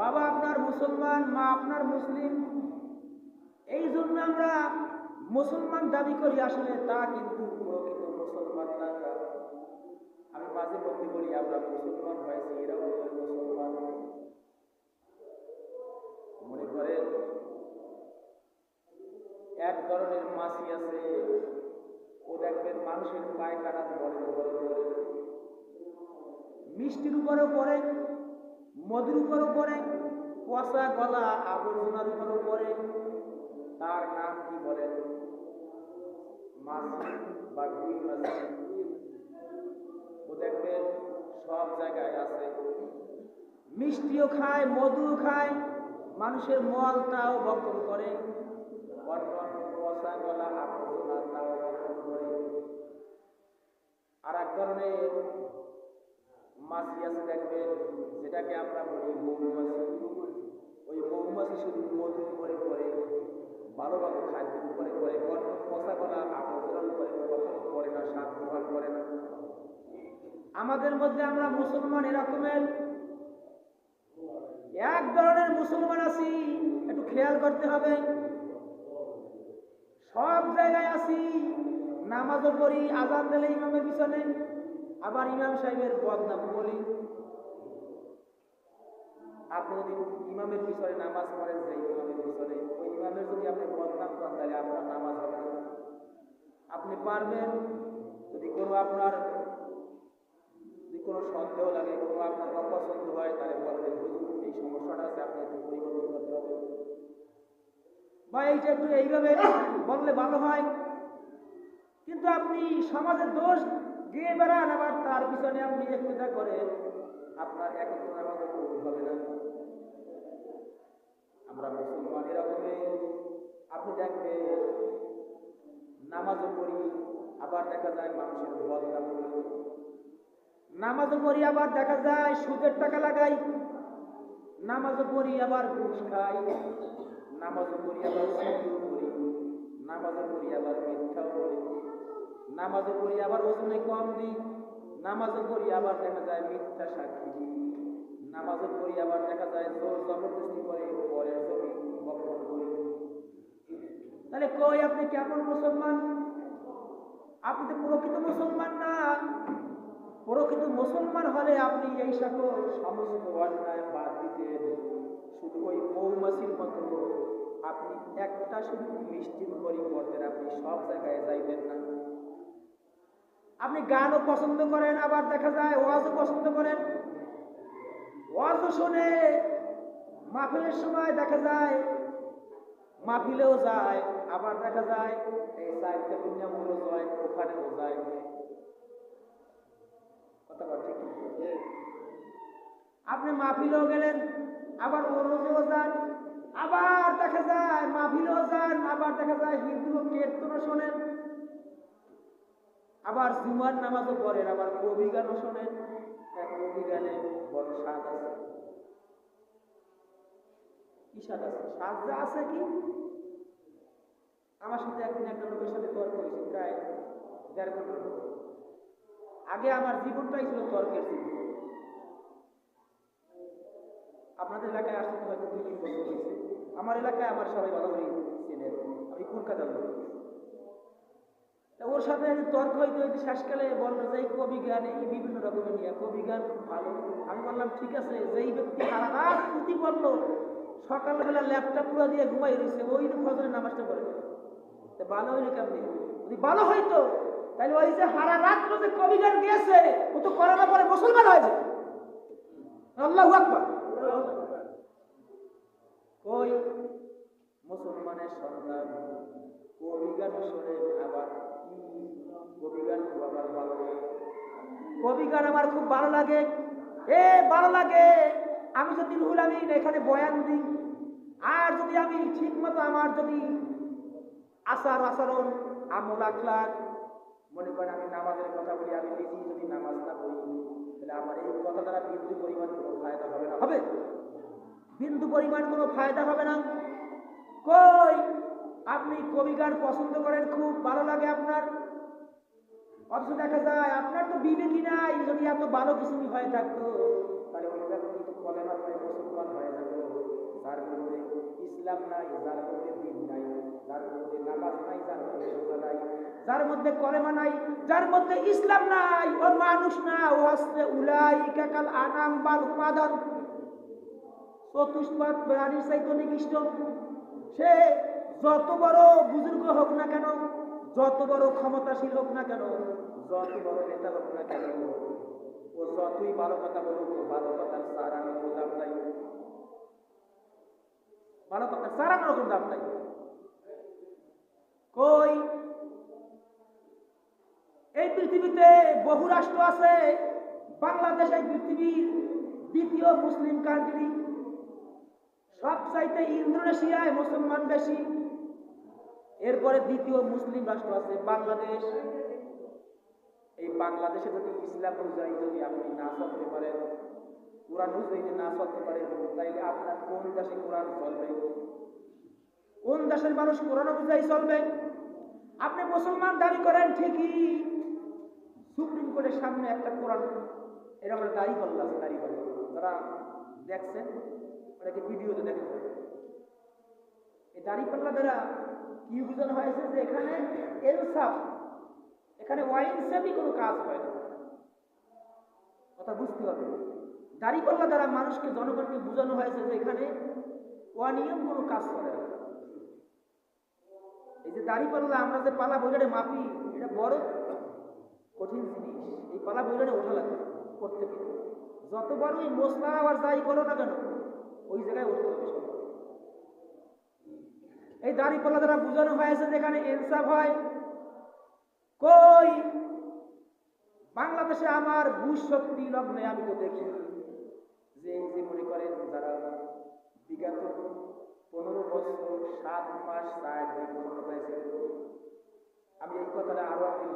বাবা আপনার মুসলমান, মা আপনার মুসলিম। এই জন্য আমরা মুসলমান দাবি করি আসলে তা কিন্তু প্রকৃত মুসলমান না আমি মাঝে মধ্যে বলি, আমরা মুসলমান হয়েছি এরা মুসলমান। মনে করেন, এক ধরনের মাছি আছে, ও দেখবেন মানুষের পায়খানা বলে বলে মিষ্টির উপরেও পড়ে মধুর উপরও পড়ে পচা গলা আবর্জনার উপরও পড়ে তার নাম কি বলেন মাছি বা গুই মাছি ও দেখবেন সব জায়গায় আছে। মিষ্টিও খায়, মধুও খায়, মানুষের মলটাও বপন করে। অন্য গলা, আবর্জনা তাও বক্ষণ করে। আর এক ধরনের মাছি দেখবেন যেটাকে আমরা বলি মৌমাছি। ওই মৌমাছি শুধু মধু করে করে ভালো ভালো খাদ্য করে করে পচা গলা আবর্জনা করে, কখনো করে না, স্বাদ গ্রহণ করে না। আমাদের মধ্যে আমরা মুসলমান এরকমের। এক ধরনের মুসলমান আছি, একটু খেয়াল করতে হবে। সব জায়গায় আছি, নামাজও পড়ি, আজান দিলে ইমামের পিছনে। আবার ইমাম সাহেবের বদনাম বলি। আপনি যদি ইমামের পিছনে নামাজ পড়েন যে ইমামের পিছনে, ওই ইমামের যদি আপনি বদনাম করেন, তাহলে আপনার নামাজ হবে না। আপনি পারবেন, যদি কোনো আপনার, যদি কোনো সন্দেহ লাগে, কোনো আপনার অপছন্দ হয়, তাহলে বলবেন এই সমস্যাটা আছে আপনি একটু পরিবর্তন করতে হবে। বা এইটা একটু এইভাবে বললে ভালো হয়। কিন্তু আপনি সমাজের দোষ দিয়ে বেড়ান আবার, তার পিছনে আপনি একটা করেন, আপনার একত্র নামাজও কবুল হবে না। আমরা মুসলমান এরকমের আপনি দেখবেন, নামাজও পড়ি, আবার দেখা যায় মানুষের বদনাম করি নামাজও পড়ি, আবার দেখা যায় সুদের টাকা লাগাই। নামাজও পড়ি, আবার ঘুষ খাই। নামাজও পড়ি, আবার করি নামাজও পড়ি, আবার মিথ্যাও করি নামাজও পড়ি, আবার ওজনে কম দিই। নামাজও পড়ি, আবার দেখা যায় মিথ্যা সাক্ষী দিই। নামাজও পড়ি, আবার দেখা যায় জোর জবরদস্তি করে পরের ছবি বক্ষণ করি। তাহলে কই আপনি কেমন মুসলমান? আপনি তো প্রকৃত মুসলমান না। প্রকৃত মুসলমান হলে আপনি এই সকল সমস্ত অন্যায় বাদ দিতেন শুধু ওই মৌমাছির মতো। আপনি একটা শুধু মিষ্টির পরিবর্তে আপনি সব জায়গায় যাইবেন না। আপনি গানও পছন্দ করেন, আবার দেখা যায় ওয়াজও পছন্দ করেন। ওয়াজও শোনে মাহফিলের সময় দেখা যায়, মাহফিলেও যায়, আবার দেখা যায় এই সাইডটা দুনিয়ামূলক যায়, ওখানেও যায়। কথা আপনি মাহফিলেও গেলেন, আবার ওরজেও যান, আবার দেখা যায় মাহফিলেও যান, আবার দেখা যায় হিন্দু কীর্তনও শোনেন। আবার জুমার নামাজও পড়েন, আবার কবি গানও শোনেন। কবি গানে বড় স্বাদ আছে। কি স্বাদ আছে? স্বাদ আছে কি? আমার সাথে একদিন একটা লোকের সাথে তর্ক হয়েছে, প্রায় দেড় ঘণ্টার মতো। আগে আমার জীবনটাই ছিল তর্কের জীবন। আপনাদের এলাকায় আসতে হয়তো দুই তিন বছর হয়েছে। আমার এলাকায় আমার সবাই ভালো করে চেনেন। আমি কলকাতার লোক সাথে তর্ক হইতে হইতে শেষকালে বলল যে কবি গান এই বিভিন্ন রকমের নিয়ে, কবি গান খুব ভালো। আমি বললাম, ঠিক আছে, যেই ব্যক্তি সারা রাত পুঁতি পড়ল, সকালবেলা ল্যাপটপ পুরো দিয়ে ঘুমাই রয়েছে ওই ফজরের নামাজটা পড়ে। তা ভালো হইল কেমনি? যদি ভালো হইতো তাহলে ওই যে সারা রাত্র যে কবি গান গিয়েছে ও তো করোনা পরে মুসলমান হয়েছে আল্লাহ আকবার। কই? মুসলমানের সন্তান, কবি গান শোনে আবার কবি গান আমার ভালো খুব ভালো লাগে। এ ভালো লাগে। আমি যদি রুহুল আমিন এখানে বয়ান দিই আর যদি আমি ঠিক মতো আমার যদি আচার আচরণ আমল আখলাক মনে করেন আমি নামাজের কথা বলি আমি নিজেই যদি নামাজ না পড়ি তাহলে আমার এই কথা দ্বারা বিন্দু পরিমাণ কোনো ফায়দা হবে না। হবে। বিন্দু পরিমাণ কোনো ফায়দা হবে না। কই? আপনি কবি গান পছন্দ করেন, খুব ভালো লাগে আপনার। অথচ দেখা যায়, আপনার তো বিবেকই নাই, যদি এত ভালো কিছু হয়ে থাকতো, তাহলে ওই মুসলমান হয়ে যাবে ইসলাম নাই, যার মধ্যে দিন নাই, যার মধ্যে নামাজ নাই, যার মধ্যে রোজা নাই, যার মধ্যে কলেমা নাই, যার মধ্যে ইসলাম নাই, ও মানুষ না, ও আসলে উলাই কাকাল আনাম বাল হুমাদান চতুষ্পাদ প্রাণীর চাইতে নিকৃষ্ট সে যত বড় বুজুর্গ হোক না কেন, যত বড় ক্ষমতাশীল হোক না কেন, যত বড় নেতা হোক না কেন, ও যতই ভালো কথা বলুক ভালো কথার সারানোর দাম নাই। ভালো কথা সারানোর দাম নাই। কই? এই পৃথিবীতে বহু রাষ্ট্র আছে, বাংলাদেশ এই পৃথিবীর দ্বিতীয় মুসলিম কান্ট্রি সব চাইতে ইন্দোনেশিয়ায় মুসলমান বেশি। এরপরে দ্বিতীয় মুসলিম রাষ্ট্র আছে বাংলাদেশ। এই বাংলাদেশে যদি ইসলাম অনুযায়ী যদি আপনি না চলতে পারেন, কোরআন অনুযায়ী না চলতে পারেন, তাইলে আপনার কোন দেশে কোরআন চলবে? কোন দেশের মানুষ কোরআন অনুযায়ী চলবে? আপনি মুসলমান, দাবি করেন ঠিকই। সুপ্রিম কোর্টের সামনে একটা কোরআন এরকম একটা দাড়ি পাল্লা আছে দাড়ি পাল্লা যারা দেখছেন ওটাকে ভিডিওতে দেখেন। এই দাড়ি পাল্লা দ্বারা কি বোঝানো হয়েছে যে এখানে এনসাফ এখানে ওয়াইনসাফই কোনো কাজ হয় না। কথা বুঝতে হবে। দাড়িপাল্লা দ্বারা মানুষকে, জনগণকে বোঝানো হয়েছে যে এখানে অনিয়ম কোনো কাজ করে না। এই যে দাড়িপাল্লা, আমরা যে পালা বইলারে মাপি, এটা বড় কঠিন জিনিস। এই পালা বইলারে ওঠা লাগে করতে গেলে যত বড় এই মশলা আবার যাই করো না কেন, ওই জায়গায় উঠতে হবে। এই দাঁড়িপাল্লা দ্বারা বোঝানো হয়েছে যেখানে ইনসাফ হয়। কই? বাংলাদেশে আমার ভূ শক্তি লগ্নে আমি তো দেখি যে মনে করেন যারা বিগত পনেরো বছর, সাত মাস তার দিন ক্ষমতায় ছিল আমি এই কথাটা আরও আপনি